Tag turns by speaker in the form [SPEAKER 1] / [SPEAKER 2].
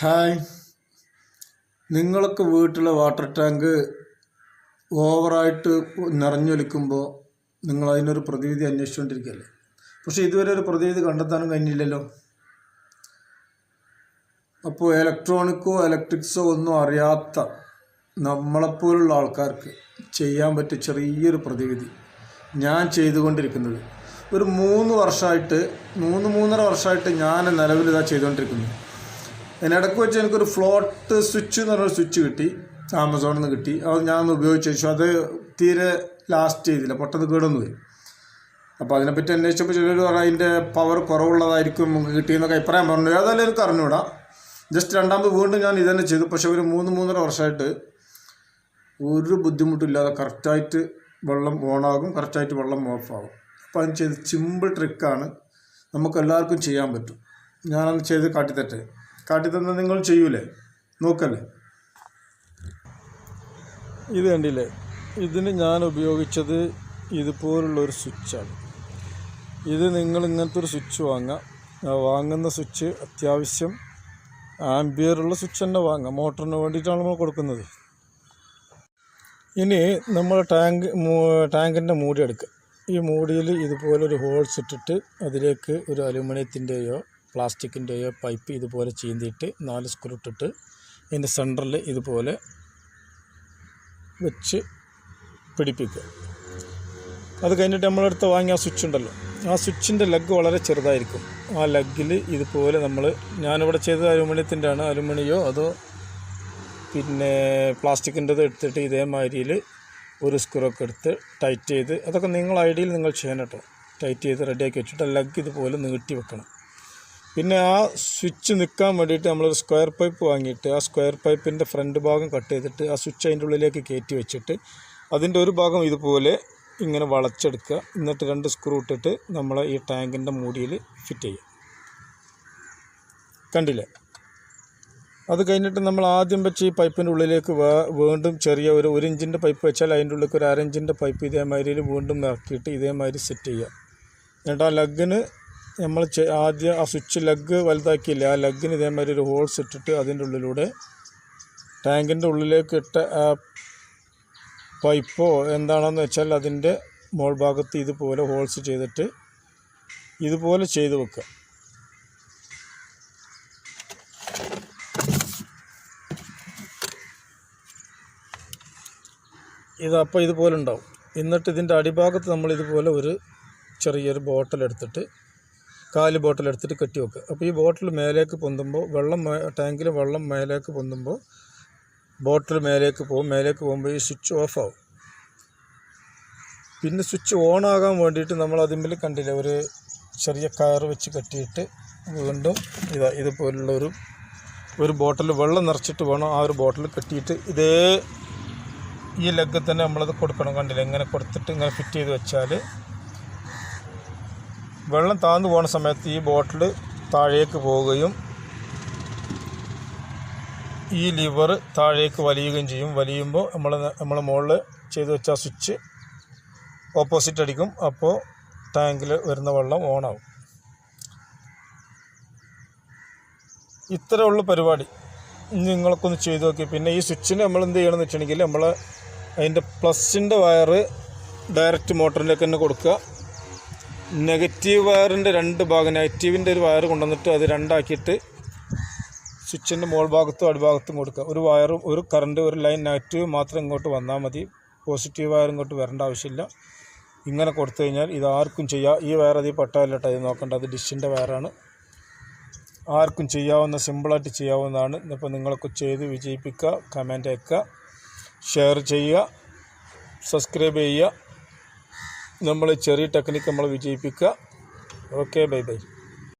[SPEAKER 1] Hi. നിങ്ങളൊക്കെ വീട്ടിലെ water tank ഓവറായിട്ട് നിറഞ്ഞൊലിക്കുമ്പോൾ നിങ്ങൾ അതിനൊരു പ്രതിവിധി അന്വേഷിച്ചുകൊണ്ടിരിക്കുകയല്ലേ പക്ഷേ ഇതുവരെ ഒരു പ്രതിവിധി കണ്ടെത്താനും കഴിഞ്ഞില്ലല്ലോ. അപ്പോൾ ഇലക്ട്രോണിക്കോ ഇലക്ട്രിക്സോ ഒന്നും അറിയാത്ത നമ്മളെപ്പോലുള്ള ആൾക്കാർക്ക് ചെയ്യാൻ പറ്റിയ ചെറിയൊരു പ്രതിവിധി ഞാൻ ചെയ്തുകൊണ്ടിരിക്കുന്നത്. ഒരു മൂന്ന് വർഷമായിട്ട് മൂന്ന് മൂന്നര വർഷമായിട്ട് ഞാൻ നിലവിൽ ഇതാ ചെയ്തുകൊണ്ടിരിക്കുന്നു അതിനിടയ്ക്ക് വെച്ച് എനിക്കൊരു ഫ്ലോട്ട് സ്വിച്ച് എന്ന് പറഞ്ഞൊരു സ്വിച്ച് കിട്ടി. ആമസോണിൽ നിന്ന് കിട്ടി. അത് ഞാൻ ഒന്ന് ഉപയോഗിച്ച് വെച്ചു. അത് തീരെ ലാസ്റ്റ് ചെയ്തില്ല. പെട്ടെന്ന് കേടൊന്നു പോയി. അപ്പോൾ അതിനെപ്പറ്റി അന്വേഷിച്ചപ്പോൾ ചിലർ പറഞ്ഞു അതിന്റെ പവർ കുറവുള്ളതായിരിക്കും നമുക്ക് കിട്ടിയെന്നൊക്കെ അഭിപ്രായം പറഞ്ഞു. ഏതായാലും എനിക്ക് അറിഞ്ഞൂടാ. ജസ്റ്റ് രണ്ടാമത് വീണ്ടും ഞാൻ ഇതന്നെ ചെയ്തു. പക്ഷേ ഒരു മൂന്ന് മൂന്നര വർഷമായിട്ട് ഒരു ബുദ്ധിമുട്ടില്ലാതെ കറക്റ്റായിട്ട് വെള്ളം ഓണാകും കറക്റ്റായിട്ട് വെള്ളം ഓഫാകും. അപ്പോൾ അതിന് ചെയ്ത് സിമ്പിൾ ട്രിക്കാണ് നമുക്കെല്ലാവർക്കും ചെയ്യാൻ പറ്റും. ഞാനത് ചെയ്ത് കാട്ടിത്തട്ടെ കാട്ടിത്തന്ന നിങ്ങൾ ചെയ്യൂലേ? നോക്കല്ലേ. ഇത് കണ്ടില്ലേ? ഇതിന് ഞാൻ ഉപയോഗിച്ചത് ഇതുപോലുള്ളൊരു സ്വിച്ചാണ്. ഇത് നിങ്ങൾ ഇങ്ങനത്തെ ഒരു സ്വിച്ച് വാങ്ങുക. വാങ്ങുന്ന സ്വിച്ച് അത്യാവശ്യം ആംബിയറുള്ള സ്വിച്ച് തന്നെ വാങ്ങാം മോട്ടറിന് വേണ്ടിയിട്ടാണ് നമ്മൾ കൊടുക്കുന്നത്. ഇനി നമ്മൾ ടാങ്ക് ടാങ്കിന്റെ മൂടി എടുക്കുക. ഈ മൂടിയിൽ ഇതുപോലൊരു ഹോൾസ് ഇട്ടിട്ട് അതിലേക്ക് ഒരു അലുമിനിയത്തിന്റെയോ പ്ലാസ്റ്റിക്കിന്റെയോ പൈപ്പ് ഇതുപോലെ ചീന്തിയിട്ട് നാല് സ്ക്രൂ ഇട്ടിട്ട് ഇതിന്റെ സെന്ററിൽ ഇതുപോലെ വെച്ച് പിടിപ്പിക്കുക. അത് കഴിഞ്ഞിട്ട് നമ്മളടുത്ത് വാങ്ങിയ ആ സ്വിച്ച് ഉണ്ടല്ലോ. ആ സ്വിച്ചിന്റെ ലെഗ് വളരെ ചെറുതായിരിക്കും. ആ ലെഗിൽ ഇതുപോലെ നമ്മൾ ഞാനിവിടെ ചെയ്തത് അലുമിനിയത്തിന്റെ ആണ് അലുമിനിയോ അതോ പിന്നെ പ്ലാസ്റ്റിക്കിന്റെത് എടുത്തിട്ട് ഇതേമാതിരിയിൽ ഒരു സ്ക്രൂക്കെ എടുത്ത് ടൈറ്റ് ചെയ്ത് അതൊക്കെ നിങ്ങൾ ഐഡിയയിൽ നിങ്ങൾ ചെയ്യണം കേട്ടോ. ടൈറ്റ് ചെയ്ത് റെഡിയാക്കി വെച്ചിട്ട് ലെഗ് ഇതുപോലെ നീട്ടി വെക്കണം. പിന്നെ ആ സ്വിച്ച് നിൽക്കാൻ വേണ്ടിയിട്ട് നമ്മളൊരു സ്ക്വയർ പൈപ്പ് വാങ്ങിയിട്ട് ആ സ്ക്വയർ പൈപ്പിന്റെ ഫ്രണ്ട് ഭാഗം കട്ട് ചെയ്തിട്ട് ആ സ്വിച്ച് അതിന്റെ ഉള്ളിലേക്ക് കയറ്റി വെച്ചിട്ട് അതിന്റെ ഒരു ഭാഗം ഇതുപോലെ ഇങ്ങനെ വളച്ചെടുക്കുക. എന്നിട്ട് രണ്ട് സ്ക്രൂ ഇട്ടിട്ട് നമ്മൾ ഈ ടാങ്കിന്റെ മൂടിയിൽ ഫിറ്റ് ചെയ്യുക. കണ്ടില്ലേ? അത് കഴിഞ്ഞിട്ട് നമ്മൾ ആദ്യം വെച്ച് ഈ പൈപ്പിന്റെ ഉള്ളിലേക്ക് വീണ്ടും ചെറിയ ഒരു ഒരു ഇഞ്ചിന്റെ പൈപ്പ് വെച്ചാൽ അതിന്റെ ഉള്ളിലേക്ക് ഒരു അരഞ്ചിന്റെ പൈപ്പ് ഇതേമാതിരി വീണ്ടും ഇറക്കിയിട്ട് ഇതേമാതിരി സെറ്റ് ചെയ്യുക. എന്നിട്ട് ആ ലഗ്ഗിന് നമ്മൾ ആദ്യം ആ സ്വിച്ച് ലഗ് വലുതാക്കിയില്ല ആ ലഗ്ഗിന് ഇതേമാതിരി ഒരു ഹോൾസ് ഇട്ടിട്ട് അതിന്റെ ഉള്ളിലൂടെ ടാങ്കിന്റെ ഉള്ളിലേക്ക് ഇട്ട ആ പൈപ്പോ എന്താണെന്ന് വെച്ചാൽ അതിന്റെ മോൾ ഭാഗത്ത് ഇതുപോലെ ഹോൾസ് ചെയ്തിട്ട് ഇതുപോലെ ചെയ്ത് വെക്കുക. ഇത് അപ്പോൾ ഇതുപോലെ ഉണ്ടാവും. എന്നിട്ട് ഇതിന്റെ അടിഭാഗത്ത് നമ്മൾ ഇതുപോലെ ഒരു ചെറിയൊരു ബോട്ടിൽ എടുത്തിട്ട് കാൽ ബോട്ടിൽ എടുത്തിട്ട് കെട്ടി വെക്കുക. അപ്പോൾ ഈ ബോട്ടിൽ മേലേക്ക് പൊന്തുമ്പോൾ വെള്ളം ടാങ്കിൽ വെള്ളം മേലേക്ക് പൊന്തുമ്പോൾ ബോട്ടിൽ മേലേക്ക് പോകും. മേലേക്ക് പോകുമ്പോൾ ഈ സ്വിച്ച് ഓഫ് ആവും. പിന്നെ സ്വിച്ച് ഓൺ ആകാൻ വേണ്ടിയിട്ട് നമ്മൾ അതിമ്പിൽ കണ്ടില്ല ഒരു ചെറിയ കയർ വെച്ച് കെട്ടിയിട്ട് വീണ്ടും ഇതാ ഇതുപോലുള്ള ഒരു ഒരു ബോട്ടിൽ വെള്ളം നിറച്ചിട്ട് വേണം ആ ഒരു ബോട്ടിൽ കെട്ടിയിട്ട് ഇതേ ഈ ലെഗ് തന്നെ നമ്മളത് കൊടുക്കണം. കണ്ടില്ല ഇങ്ങനെ കൊടുത്തിട്ട് ഇങ്ങനെ ഫിറ്റ് ചെയ്ത് വെച്ചാൽ വെള്ളം താഴ്ന്നു പോകുന്ന സമയത്ത് ഈ ബോട്ടിൽ താഴേക്ക് പോവുകയും ഈ ലിവർ താഴേക്ക് വലിയുകയും ചെയ്യും. വലിയുമ്പോൾ നമ്മൾ നമ്മൾ മുകളിൽ ചെയ്തു വെച്ച സ്വിച്ച് ഓപ്പോസിറ്റ് അടിക്കും. അപ്പോൾ ടാങ്കിൽ വരുന്ന വെള്ളം ഓണാവും. ഇത്രയുള്ള പരിപാടി. നിങ്ങൾക്കൊന്ന് ചെയ്തു നോക്കി. പിന്നെ ഈ സ്വിച്ചിന് നമ്മൾ എന്ത് ചെയ്യണമെന്ന് വെച്ചിട്ടുണ്ടെങ്കിൽ നമ്മൾ അതിന്റെ പ്ലസിന്റെ വയറ് ഡയറക്റ്റ് മോട്ടറിലേക്ക് തന്നെ കൊടുക്കുക. നെഗറ്റീവ് വയറിന്റെ രണ്ട് ഭാഗം നെഗറ്റീവിന്റെ ഒരു വയർ കൊണ്ടുവന്നിട്ട് അത് രണ്ടാക്കിയിട്ട് സ്വിച്ചിന്റെ മോൾ ഭാഗത്തും അടിഭാഗത്തും കൊടുക്കുക. ഒരു വയറും ഒരു കറണ്ട് ഒരു ലൈൻ നെഗറ്റീവ് മാത്രം ഇങ്ങോട്ട് വന്നാൽ മതി. പോസിറ്റീവ് വയർ ഇങ്ങോട്ട് വരേണ്ട ആവശ്യമില്ല. ഇങ്ങനെ കൊടുത്തു കഴിഞ്ഞാൽ ഇത് ആർക്കും ചെയ്യാം ഈ വയർ അതിൽ പെട്ടാലോ കേട്ടോ ഇത് നോക്കേണ്ട അത് ഡിഷിന്റെ വയറാണ്. ആർക്കും ചെയ്യാവുന്ന സിമ്പിളായിട്ട് ചെയ്യാവുന്നതാണ്. ഇപ്പോൾ നിങ്ങളൊക്കെ ചെയ്ത് വിജയിപ്പിക്കുക കമന്റ് അയക്കുക ഷെയർ ചെയ്യുക സബ്സ്ക്രൈബ് ചെയ്യുക. നമ്മൾ ചെറിയ ടെക്നിക്ക് നമ്മൾ വിജയിപ്പിക്കുക. Okay bye bye